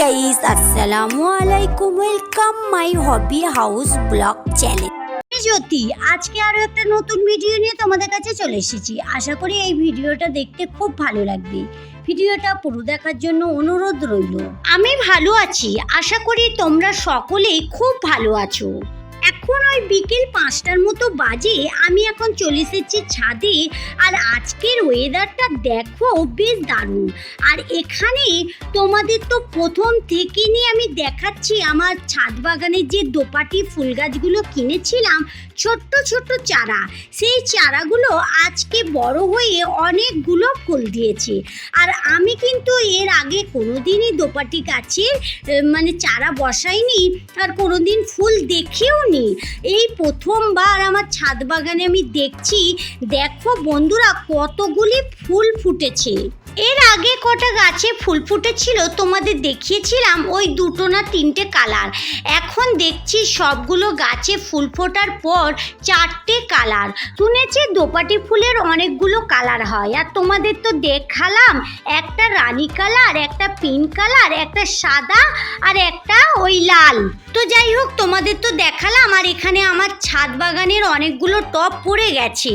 Guys আসসালামু আলাইকুম welcome my hobby house blog channel Jyoti, আজকে আরও একটা নতুন ভিডিও নিয়ে তোমাদের কাছে চলে এসেছি। আশা করি এই ভিডিওটা দেখতে খুব ভালো লাগবে। ভিডিওটা পুরো দেখার জন্য অনুরোধ রইল। আমি ভালো আছি। আশা করি তোমরা সকলেই খুব ভালো আছো। এখন ওই বিকেল পাঁচটার মতো বাজে, আমি এখন চলে এসেছি ছাদে। আর আজকের ওয়েদারটা দেখো বেশ দারুণ। আর এখানে তোমাদের তো প্রথম থেকে নিয়ে আমি দেখাচ্ছি আমার ছাদ বাগানে যে দোপাটি ফুল গাছগুলো কিনেছিলাম, ছোট্ট ছোট্ট চারা। সেই চারাগুলো আজকে বড় হয়ে অনেকগুলো ফুল দিয়েছে। আর আমি কিন্তু এর আগে কোনোদিনই দোপাটি গাছের মানে চারা বসাইনি, আর কোনোদিন ফুল দেখেও নি এই প্রথমবার আমার ছাদ বাগানে আমি দেখছি, দেখো বন্ধুরা কতগুলি ফুল ফুটেছে। এর আগে কটা গাছে ফুল ফুটেছিল, তোমাদের দেখিয়েছিলাম, ওই দুটো না তিনটে কালার। এখন দেখছি সবগুলো গাছে ফুল ফোটার পর চারটে কালার। শুনেছি দোপাটি ফুলের অনেকগুলো কালার হয়, আর তোমাদের তো দেখালাম, একটা রানী কালার, একটা পিঙ্ক কালার, একটা সাদা, আর একটা ওই লাল। তো যাই হোক, তোমাদের তো দেখালাম আর এখানে আমার ছাদ বাগানের অনেকগুলো টপ পড়ে গেছে।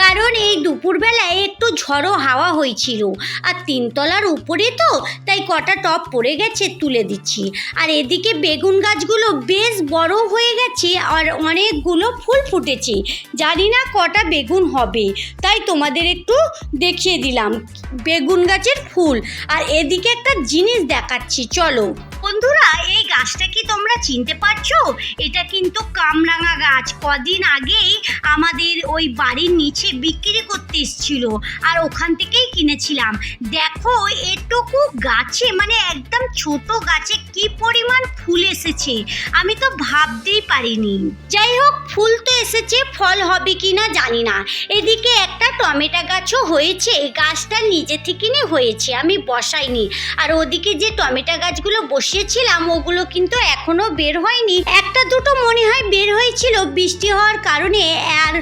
কারণ এই দুপুরবেলায় একটু ঝড়ো হাওয়া হয়েছিল। আর তিনতলার উপরে তো, তাই কটা টপ পড়ে গেছে তুলে দিচ্ছি। আর এদিকে বেগুন গাছগুলো বেশ বড় হয়ে গেছে আর অনেকগুলো ফুল ফুটেছে। জানি না কটা বেগুন হবে, তাই তোমাদের একটু দেখিয়ে দিলাম। বেগুন গাছের ফুল। আর এদিকে একটা জিনিস দেখাচ্ছি, চলো। বন্ধুরা, এই গাছটা কি তোমরা চিনতে পারছ এটা কিন্তু কামরাঙা গাছ। কদিন আগেই আমাদের ওই বাড়ির নিচে বিক্রি করতে এসেছিল আর ওখান থেকেই কিনেছিলাম। দেখো, এটুকু গাছে মানে একদম ছোট গাছে কি পরিমাণ ফুল এসেছে? আমি তো ভাবতেই পারিনি। যাই হোক, ফুল তো এসেছে, ফল হবে কি না জানি না। এদিকে একটা টমেটো গাছও হয়েছে, এই গাছটা নিজে থেকে হয়েছে, আমি বসাইনি। আর ওদিকে যে টমেটো গাছগুলো বসিয়েছিলাম, ওগুলো কিন্তু এখনও বের হয়নি। একটা দুটো মনে হয় বের হয়েছিল। বৃষ্টি হওয়ার কারণে আর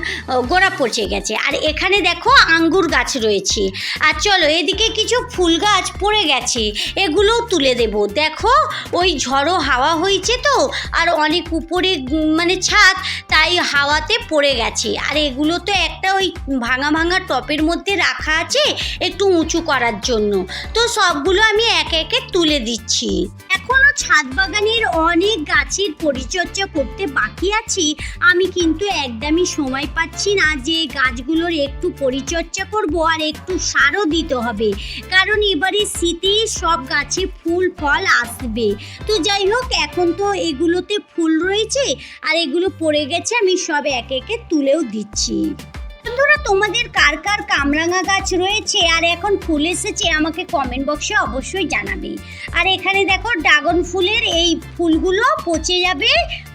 গোড়া পচে গেছে। আর এখানে দেখো আঙ্গুর গাছ রয়েছে। আর চলো, এদিকে কিছু ফুল গাছ পড়ে গেছে। এগুলোও তুলে দেব। দেখো, ওই ঝড়ো হাওয়া হয়েছে তো, আর অনেক উপরে মানে ছাদ, তাই হাওয়াতে পড়ে গেছে। আর এগুলো তো একটা ওই ভাঙা ভাঙা টপের মধ্যে রাখা আছে, একটু উঁচু করার জন্য। তো সবগুলো আমি একে একে তুলে দিচ্ছি। এখনও ছাদ বাগানের অনেক গাছের পরিচর্যা করতে বাকি আছি, আমি কিন্তু একদমই সময় পাচ্ছি না যে গাছগুলোর একটু পরিচর্যা করব আর একটু সারও দিতে হবে। কারণ এবারে শীতে সব গাছে ফুল, ফল আসবে। তো যাই হোক, এখন তো এগুলোতে ফুল রয়েছে, আর এগুলো পড়ে গেছে, আমি সব একে একে তুলেও দিচ্ছি। বন্ধুরা, তোমাদের কার কার কামরাঙা গাছ রয়েছে? আর এখন ফুল এসেছে, আমাকে কমেন্ট বক্সে অবশ্যই জানাবে। আর এখানে দেখো, ড্রাগন ফুলের এই ফুলগুলো পচে যাবে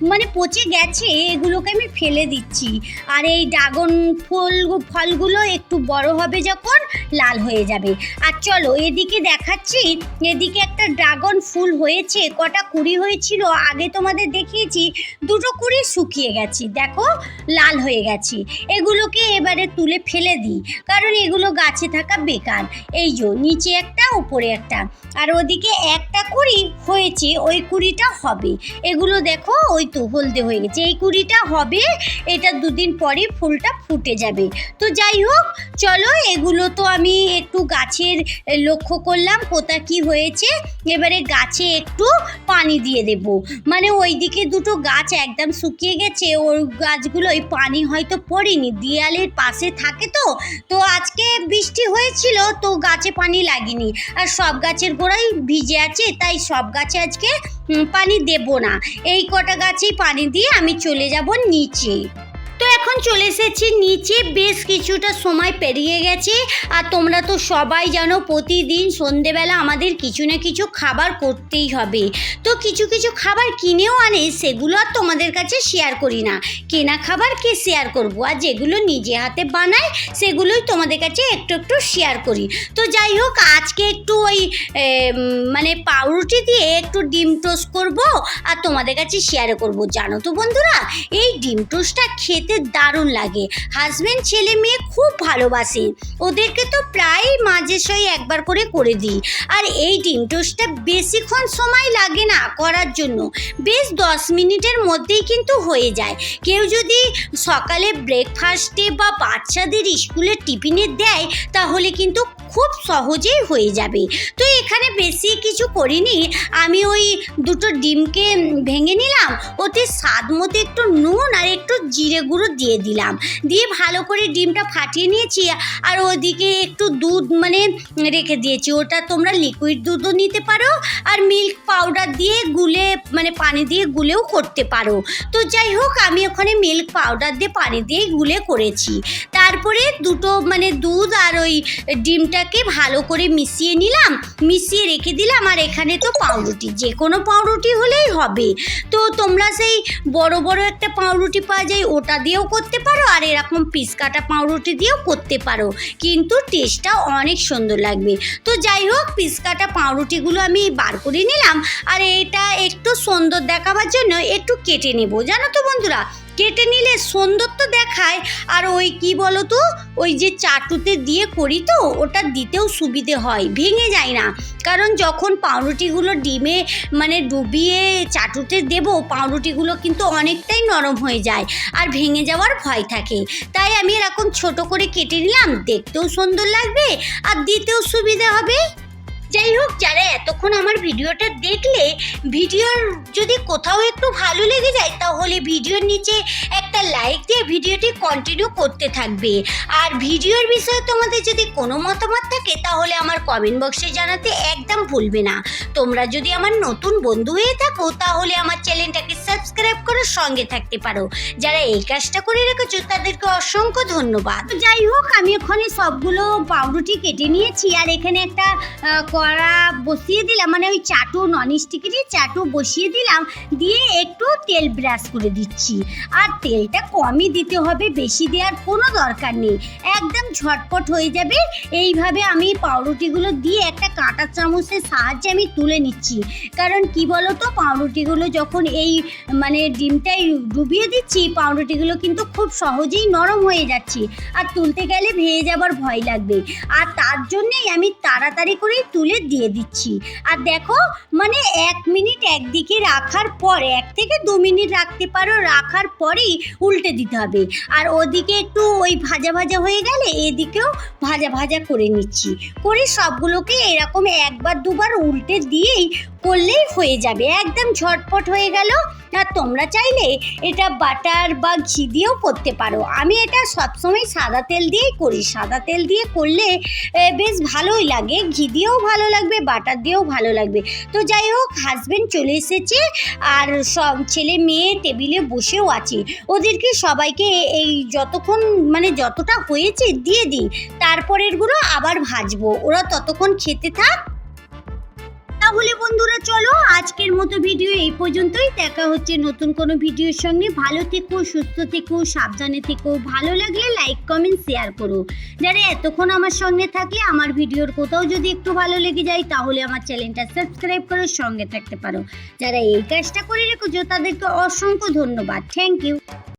মানে পচে গেছে, এগুলোকে আমি ফেলে দিচ্ছি। আর এই ড্রাগন ফুল ফলগুলো একটু বড় হবে যখন লাল হয়ে যাবে। আর চলো, এদিকে দেখাচ্ছি, এদিকে একটা ড্রাগন ফুল হয়েছে, কটা কুড়ি হয়েছিল, আগে তোমাদের দেখিয়েছি, দুটো কুড়ি শুকিয়ে গেছে, দেখো, লাল হয়ে গেছে। এগুলোকে এবারে তুলে ফেলে দিই, কারণ এগুলো গাছে থাকা বেকার। এই যে, নিচে একটা, উপরে একটা। আর ওদিকে একটা কুড়ি হয়েছে, ওই কুড়িটা হবে। এগুলো দেখো, ওই তো হলদে হয়ে গেছে। এই কুড়িটা হবে, এটা দুদিন পরে ফুলটা ফুটে যাবে। তো যাই হোক, চলো, এগুলো তো আমি একটু গাছের লক্ষ্য করলাম, কোথা কি হয়েছে। এবারে গাছে একটু পানি দিয়ে দেব। মানে ওইদিকে দুটো গাছ একদম শুকিয়ে গেছে ওর গাছগুলো, ওই পানি হয়তো পড়েনি। দেয়ালের পাশে থাকে তো তো আজকে বৃষ্টি হয়েছিল, তো গাছে পানি লাগেনি। আর সব গাছের গোড়াই ভিজে আছে, তাই সব গাছে আজকে পানি দেব না। এই কটা গাছেই পানি দিয়ে আমি চলে যাব নিচে। তো এখন চলে এসেছি, নিচে বেশ কিছুটা সময় পেরিয়ে গেছে আর তোমরা তো সবাই জানো প্রতিদিন সন্ধেবেলা আমাদের কিছু না কিছু খাবার করতেই হবে। তো কিছু কিছু খাবার কিনেও আনে, সেগুলো আর তোমাদের কাছে শেয়ার করি না। কেনা খাবার কে শেয়ার করব? আর যেগুলো নিজে হাতে বানাই, সেগুলোই তোমাদের কাছে একটু একটু শেয়ার করি। তো যাই হোক, আজকে একটু ওই মানে পাউরুটি দিয়ে একটু ডিম টোস্ট করব আর তোমাদের কাছে শেয়ার করব। জানো তো বন্ধুরা, এই ডিম টোস্টটা খেতে দারুণ লাগে। হাজব্যান্ড ছেলে মেয়ে খুব ভালোবাসে। ওদেরকে তো প্রায় মাঝে মাঝেসই একবার করে করে দিই। আর এই ডিম টোস্টটা বেশিক্ষণ সময় লাগে না করার জন্য। বেশ দশ মিনিটের মধ্যেই কিন্তু হয়ে যায়। কেউ যদি সকালে ব্রেকফাস্টে বা বাচ্চাদের স্কুলে টিফিনে দেয়, তাহলে কিন্তু খুব সহজেই হয়ে যাবে। তো এখানে বেশি কিছু করিনি। আমি ওই দুটো ডিমকে ভেঙে নিলাম, ওতে স্বাদ মতো একটু নুন আর একটু জিরে গুঁড়ো দিয়ে দিলাম। দিয়ে ভালো করে ডিমটা ফাটিয়ে নিয়েছি আর ওদিকে একটু দুধ মানে রেখে দিয়েছি। ওটা তোমরা লিকুইড দুধও নিতে পারো আর মিল্ক পাউডার দিয়ে গুলে মানে পানি দিয়ে গুলেও করতে পারো। তো যাই হোক, আমি ওখানে মিল্ক পাউডার দিয়ে পানি দিয়ে গুলে করেছি। তারপরে দুটো মানে দুধ আর ওই ডিমটাকে ভালো করে মিশিয়ে নিলাম, মিশিয়ে রেখে দিলাম, আর এখানে তো পাউরুটি যে কোনো পাউরুটি হলেই হবে। তো তোমরা সেই বড় বড় একটা পাউরুটি পাওয়া যায়, ওটা দিয়েও করতে পারো, আর এরকম পিস কাটা পাউরুটি দিয়েও করতে পারো। কিন্তু টেস্টটা অনেক সুন্দর লাগবে। তো যাই হোক, পিস কাটা পাউরুটিগুলো আমি বার করে নিলাম, আর এটা একটু সুন্দর দেখাবার জন্য একটু কেটে নেব। জানো তো বন্ধুরা কেটে নিলে সুন্দর তো দেখায়। আর ওই কি বলো তো ওই যে চাটুতে দিয়ে করি তো, ওটা দিতেও সুবিধে হয়, ভেঙে যায় না। কারণ যখন পাউরুটিগুলো ডিমে মানে ডুবিয়ে চাটুতে দেবো, পাউরুটিগুলো কিন্তু অনেকটাই নরম হয়ে যায় আর ভেঙে যাওয়ার ভয় থাকে। তাই আমি এরকম ছোট করে কেটে নিলাম, দেখতেও সুন্দর লাগবে আর দিতেও সুবিধা হবে। যাই হোক, যারা এতক্ষণ আমার ভিডিওটা দেখলে, ভিডিওর যদি কোথাও একটু ভালো লেগে যায়, তাহলে ভিডিওর নিচে একটা লাইক দিয়ে ভিডিওটি কন্টিনিউ করতে থাকবে। আর ভিডিওর বিষয়ে তোমাদের যদি কোনো মতামত থাকে, তাহলে আমার কমেন্ট বক্সে জানাতে একদম ভুলবে না। তোমরা যদি আমার নতুন বন্ধু হয়ে থাকো, তাহলে আমার চ্যানেলটাকে সাবস্ক্রাইব করে সঙ্গে থাকতে পারো। যারা এই কাজটা করে রেখেছো, তাদেরকে অসংখ্য ধন্যবাদ। যাই হোক, আমি ওখানে সবগুলো পাউরুটি কেটে নিয়েছি, আর এখানে একটা কড়া বসিয়ে দিলাম মানে ওই চাটু নন স্টিকেরই চাটু বসিয়ে দিলাম, দিয়ে একটু তেল ব্রাশ করে দিচ্ছি। আর তেলটা কমই দিতে হবে, বেশি দেওয়ার কোনো দরকার নেই। একদম ঝটপট হয়ে যাবে। এইভাবে আমি পাউরুটিগুলো দিয়ে একটা কাঁটা চামচের সাহায্যে আমি তুলে নিচ্ছি। কারণ কি বলো তো পাউরুটিগুলো যখন এই মানে ডিমটাই ডুবিয়ে দিচ্ছি, পাউরুটিগুলো কিন্তু খুব সহজেই নরম হয়ে যাচ্ছে। আর তুলতে গেলে ভেঙে যাবার ভয় লাগবে। আর তার জন্যেই আমি তাড়াতাড়ি করেই তুলে দিয়ে দিচ্ছি। আর দেখো মানে এক মিনিট একদিকে রাখার পর, এক থেকে দু মিনিট রাখতে পারো, রাখার পরেই উল্টে দিতে হবে। আর ওদিকে একটু ওই ভাজা ভাজা হয়ে গেলে এদিকেও ভাজা ভাজা করে নিচ্ছি। করে সবগুলোকে এরকম একবার দুবার উল্টে দিয়েই করলেই হয়ে যাবে, একদম ঝটপট হয়ে গেল। আর তোমরা চাইলে এটা বাটার বা ঘি দিয়েও করতে পারো। আমি এটা সবসময় সাদা তেল দিয়েই করি। সাদা তেল দিয়ে করলে বেশ ভালোই লাগে। ঘি দিয়েও ভালো লাগবে, বাটার দিয়েও ভালো লাগবে। তো যাই হোক হাজবেন্ড চলে এসেছে আর সব ছেলে মেয়ে টেবিলে বসেও আছে। ওদেরকে সবাইকে এই যতক্ষণ মানে যতটা হয়েছে দিয়ে দিই। তারপরেরগুলো আবার ভাজবো। ওরা ততক্ষণ খেতে থাক। তাহলে বন্ধুরা চলো আজকের মতো ভিডিও এই পর্যন্তই। দেখা হচ্ছে নতুন কোনো ভিডিওর সঙ্গে। ভালো থেকো, সুস্থ থেকো, সাবধানে থেকো। ভালো লাগলে লাইক কমেন্ট শেয়ার করো। যারা এতক্ষণ আমার সঙ্গে থাকলে আমার ভিডিওর কোথাও যদি একটু ভালো লেগে যায়, তাহলে আমার চ্যানেলটা সাবস্ক্রাইব করে সঙ্গে থাকতে পারো। যারা এই কাজটা করে রেখেছো, তাদেরকে অসংখ্য ধন্যবাদ। Thank you